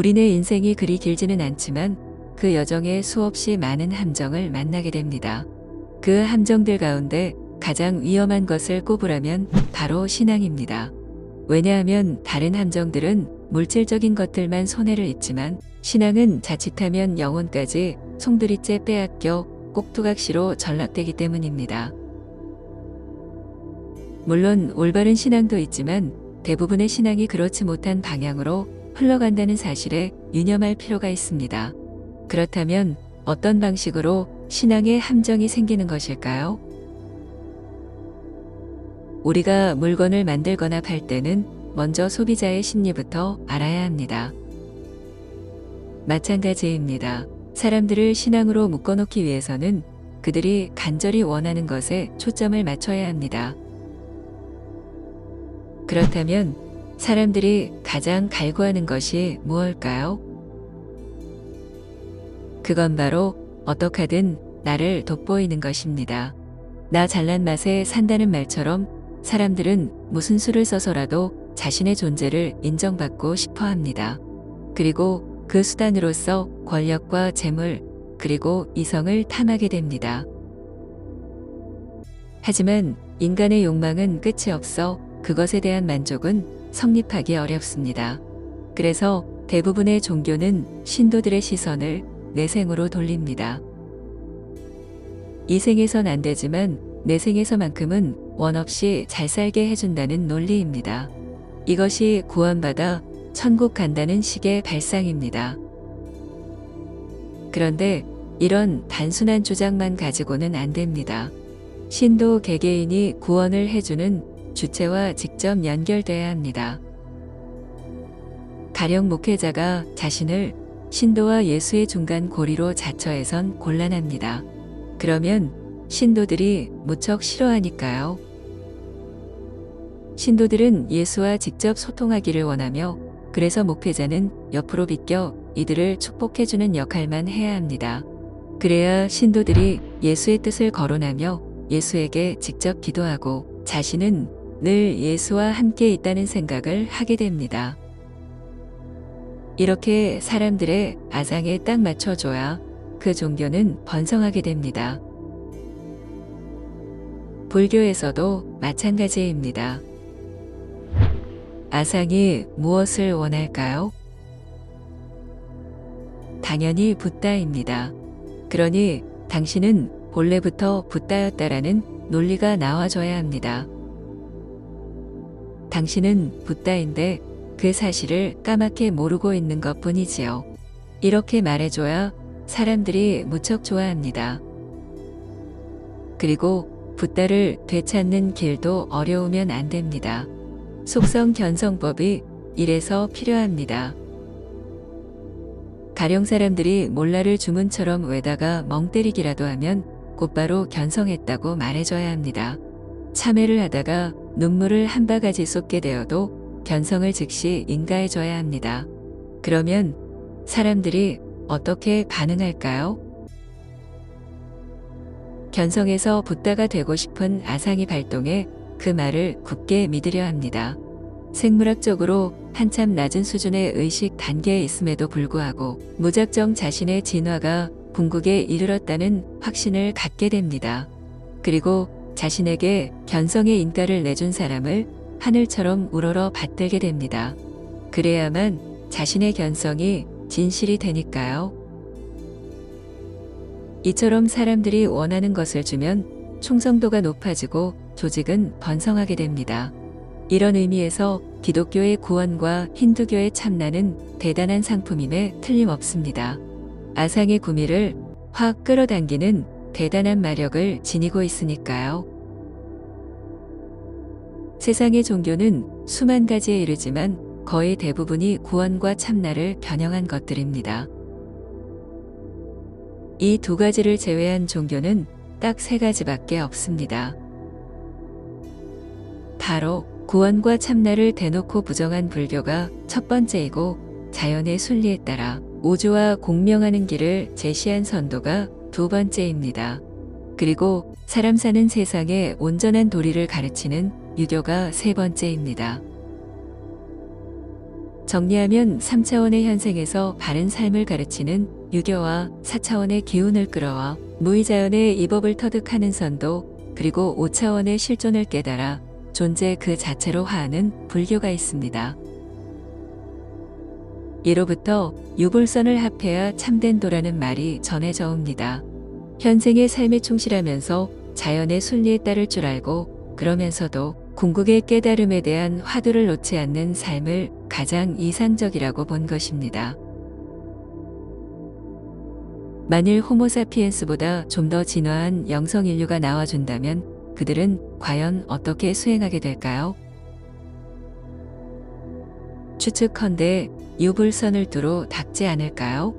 우리네 인생이 그리 길지는 않지만 그 여정에 수없이 많은 함정을 만나게 됩니다. 그 함정들 가운데 가장 위험한 것을 꼽으라면 바로 신앙입니다. 왜냐하면 다른 함정들은 물질적인 것들만 손해를 입지만 신앙은 자칫하면 영혼까지 송두리째 빼앗겨 꼭두각시로 전락되기 때문입니다. 물론 올바른 신앙도 있지만 대부분의 신앙이 그렇지 못한 방향으로 흘러간다는 사실에 유념할 필요가 있습니다. 그렇다면 어떤 방식으로 신앙의 함정이 생기는 것일까요? 우리가 물건을 만들거나 팔 때는 먼저 소비자의 심리부터 알아야 합니다. 마찬가지입니다. 사람들을 신앙으로 묶어놓기 위해서는 그들이 간절히 원하는 것에 초점을 맞춰야 합니다. 그렇다면 사람들이 가장 갈구하는 것이 무엇일까요? 그건 바로 어떡하든 나를 돋보이는 것입니다. 나 잘난 맛에 산다는 말처럼 사람들은 무슨 수를 써서라도 자신의 존재를 인정받고 싶어 합니다. 그리고 그 수단으로서 권력과 재물, 그리고 이성을 탐하게 됩니다. 하지만 인간의 욕망은 끝이 없어 그것에 대한 만족은 성립하기 어렵습니다. 그래서 대부분의 종교는 신도들의 시선을 내생으로 돌립니다. 이 생에선 안 되지만 내 생에서만큼은 원 없이 잘 살게 해준다는 논리입니다. 이것이 구원받아 천국 간다는 식의 발상입니다. 그런데 이런 단순한 주장만 가지고는 안 됩니다. 신도 개개인이 구원을 해주는 주체와 직접 연결돼야 합니다. 가령 목회자가 자신을 신도와 예수의 중간 고리로 자처해선 곤란합니다. 그러면 신도들이 무척 싫어하니까요. 신도들은 예수와 직접 소통하기를 원하며 그래서 목회자는 옆으로 비껴 이들을 축복해주는 역할만 해야 합니다. 그래야 신도들이 예수의 뜻을 거론하며 예수에게 직접 기도하고 자신은 늘 예수와 함께 있다는 생각을 하게 됩니다. 이렇게 사람들의 아상에 딱 맞춰줘야 그 종교는 번성하게 됩니다. 불교에서도 마찬가지입니다. 아상이 무엇을 원할까요? 당연히 붓다입니다. 그러니 당신은 본래부터 붓다였다라는 논리가 나와줘야 합니다. 당신은 붓다인데 그 사실을 까맣게 모르고 있는 것 뿐이지요. 이렇게 말해줘야 사람들이 무척 좋아합니다. 그리고 붓다를 되찾는 길도 어려우면 안 됩니다. 속성 견성법이 이래서 필요합니다. 가령 사람들이 몰라를 주문처럼 외다가 멍 때리기라도 하면 곧바로 견성했다고 말해줘야 합니다. 참회를 하다가 눈물을 한 바가지 쏟게 되어도 견성을 즉시 인가해줘야 합니다. 그러면 사람들이 어떻게 반응할까요? 견성에서 붓다가 되고 싶은 아상이 발동해 그 말을 굳게 믿으려 합니다. 생물학적으로 한참 낮은 수준의 의식 단계에 있음에도 불구하고 무작정 자신의 진화가 궁극에 이르렀다는 확신을 갖게 됩니다. 그리고 자신에게 견성의 인가를 내준 사람을 하늘처럼 우러러 받들게 됩니다. 그래야만 자신의 견성이 진실이 되니까요. 이처럼 사람들이 원하는 것을 주면 충성도가 높아지고 조직은 번성하게 됩니다. 이런 의미에서 기독교의 구원과 힌두교의 참나는 대단한 상품임에 틀림없습니다. 아상의 구미를 확 끌어당기는 대단한 마력을 지니고 있으니까요. 세상의 종교는 수만 가지에 이르지만 거의 대부분이 구원과 참나를 변형한 것들입니다. 이 두 가지를 제외한 종교는 딱 세 가지밖에 없습니다. 바로 구원과 참나를 대놓고 부정한 불교가 첫 번째이고 자연의 순리에 따라 우주와 공명하는 길을 제시한 선도가 두 번째입니다. 그리고 사람 사는 세상의 온전한 도리를 가르치는 유교가 세 번째입니다. 정리하면 3차원의 현생에서 바른 삶을 가르치는 유교와 4차원의 기운을 끌어와 무의자연의 이법을 터득하는 선도 그리고 5차원의 실존을 깨달아 존재 그 자체로 화하는 불교가 있습니다. 이로부터 유불선을 합해야 참된 도라는 말이 전해져 옵니다. 현생의 삶에 충실하면서 자연의 순리에 따를 줄 알고 그러면서도 궁극의 깨달음에 대한 화두를 놓지 않는 삶을 가장 이상적이라고 본 것입니다. 만일 호모사피엔스보다 좀 더 진화한 영성 인류가 나와준다면 그들은 과연 어떻게 수행하게 될까요? 추측컨대 유불선을 두로 닦지 않을까요?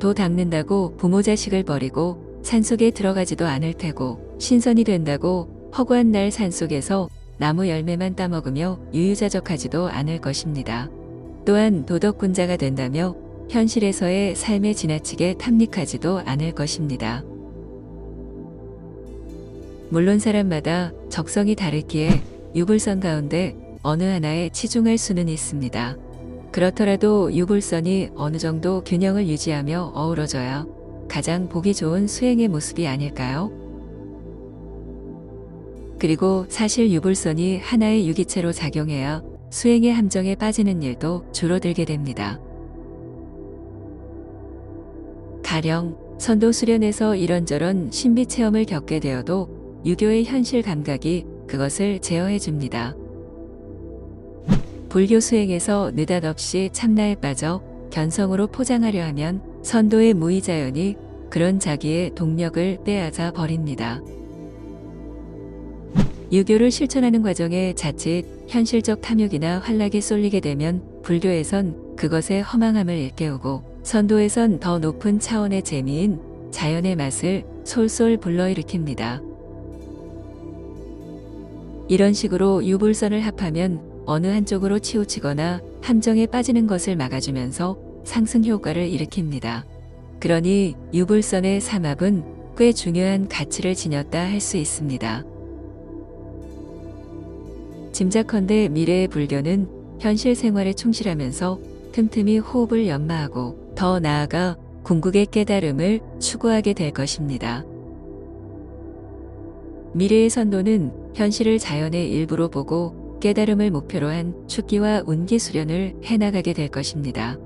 도 닦는다고 부모 자식을 버리고 산속에 들어가지도 않을 테고 신선이 된다고 허구한 날 산속에서 나무 열매만 따먹으며 유유자적하지도 않을 것입니다. 또한 도덕군자가 된다며 현실에서의 삶에 지나치게 탐닉하지도 않을 것입니다. 물론 사람마다 적성이 다르기에 유불선 가운데 어느 하나에 치중할 수는 있습니다. 그렇더라도 유불선이 어느 정도 균형을 유지하며 어우러져야 가장 보기 좋은 수행의 모습이 아닐까요? 그리고 사실 유불선이 하나의 유기체로 작용해야 수행의 함정에 빠지는 일도 줄어들게 됩니다. 가령 선도 수련에서 이런저런 신비 체험을 겪게 되어도 유교의 현실 감각이 그것을 제어해 줍니다. 불교 수행에서 느닷없이 참나에 빠져 견성으로 포장하려 하면 선도의 무의자연이 그런 자기의 동력을 빼앗아 버립니다. 유교를 실천하는 과정에 자칫 현실적 탐욕이나 활락에 쏠리게 되면 불교에선 그것의 허망함을 일깨우고 선도에선 더 높은 차원의 재미인 자연의 맛을 솔솔 불러일으킵니다. 이런 식으로 유불선을 합하면 어느 한쪽으로 치우치거나 함정에 빠지는 것을 막아주면서 상승 효과를 일으킵니다. 그러니 유불선의 삼합은 꽤 중요한 가치를 지녔다 할 수 있습니다. 짐작컨대 미래의 불교는 현실 생활에 충실하면서 틈틈이 호흡을 연마하고 더 나아가 궁극의 깨달음을 추구하게 될 것입니다. 미래의 선도는 현실을 자연의 일부로 보고 깨달음을 목표로 한 축기와 운기 수련을 해나가게 될 것입니다.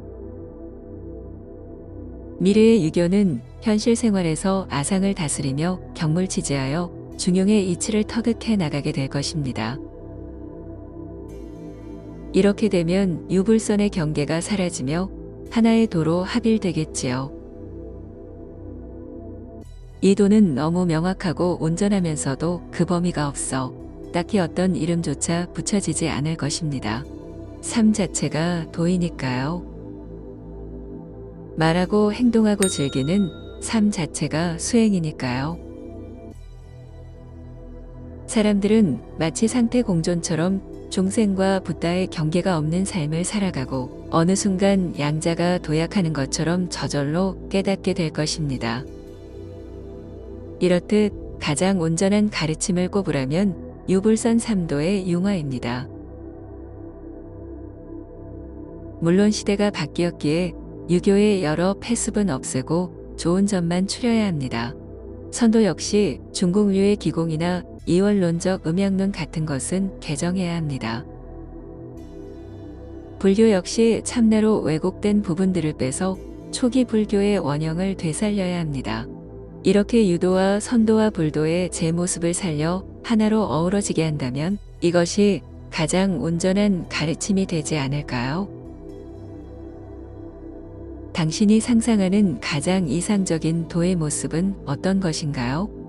미래의 유교는 현실 생활에서 아상을 다스리며 경물치지하여 중용의 이치를 터득해 나가게 될 것입니다. 이렇게 되면 유불선의 경계가 사라지며 하나의 도로 합일되겠지요. 이 도는 너무 명확하고 온전하면서도 그 범위가 없어 딱히 어떤 이름조차 붙여지지 않을 것입니다. 삶 자체가 도이니까요. 말하고 행동하고 즐기는 삶 자체가 수행이니까요. 사람들은 마치 상태 공존처럼 중생과 붓다의 경계가 없는 삶을 살아가고 어느 순간 양자가 도약하는 것처럼 저절로 깨닫게 될 것입니다. 이렇듯 가장 온전한 가르침을 꼽으라면 유불선 삼도의 융화입니다. 물론 시대가 바뀌었기에 유교의 여러 폐습은 없애고 좋은 점만 추려야 합니다. 선도 역시 중국류의 기공이나 이원론적 음양론 같은 것은 개정해야 합니다. 불교 역시 참나로 왜곡된 부분들을 빼서 초기 불교의 원형을 되살려야 합니다. 이렇게 유도와 선도와 불도의 제 모습을 살려 하나로 어우러지게 한다면 이것이 가장 온전한 가르침이 되지 않을까요? 당신이 상상하는 가장 이상적인 도의 모습은 어떤 것인가요?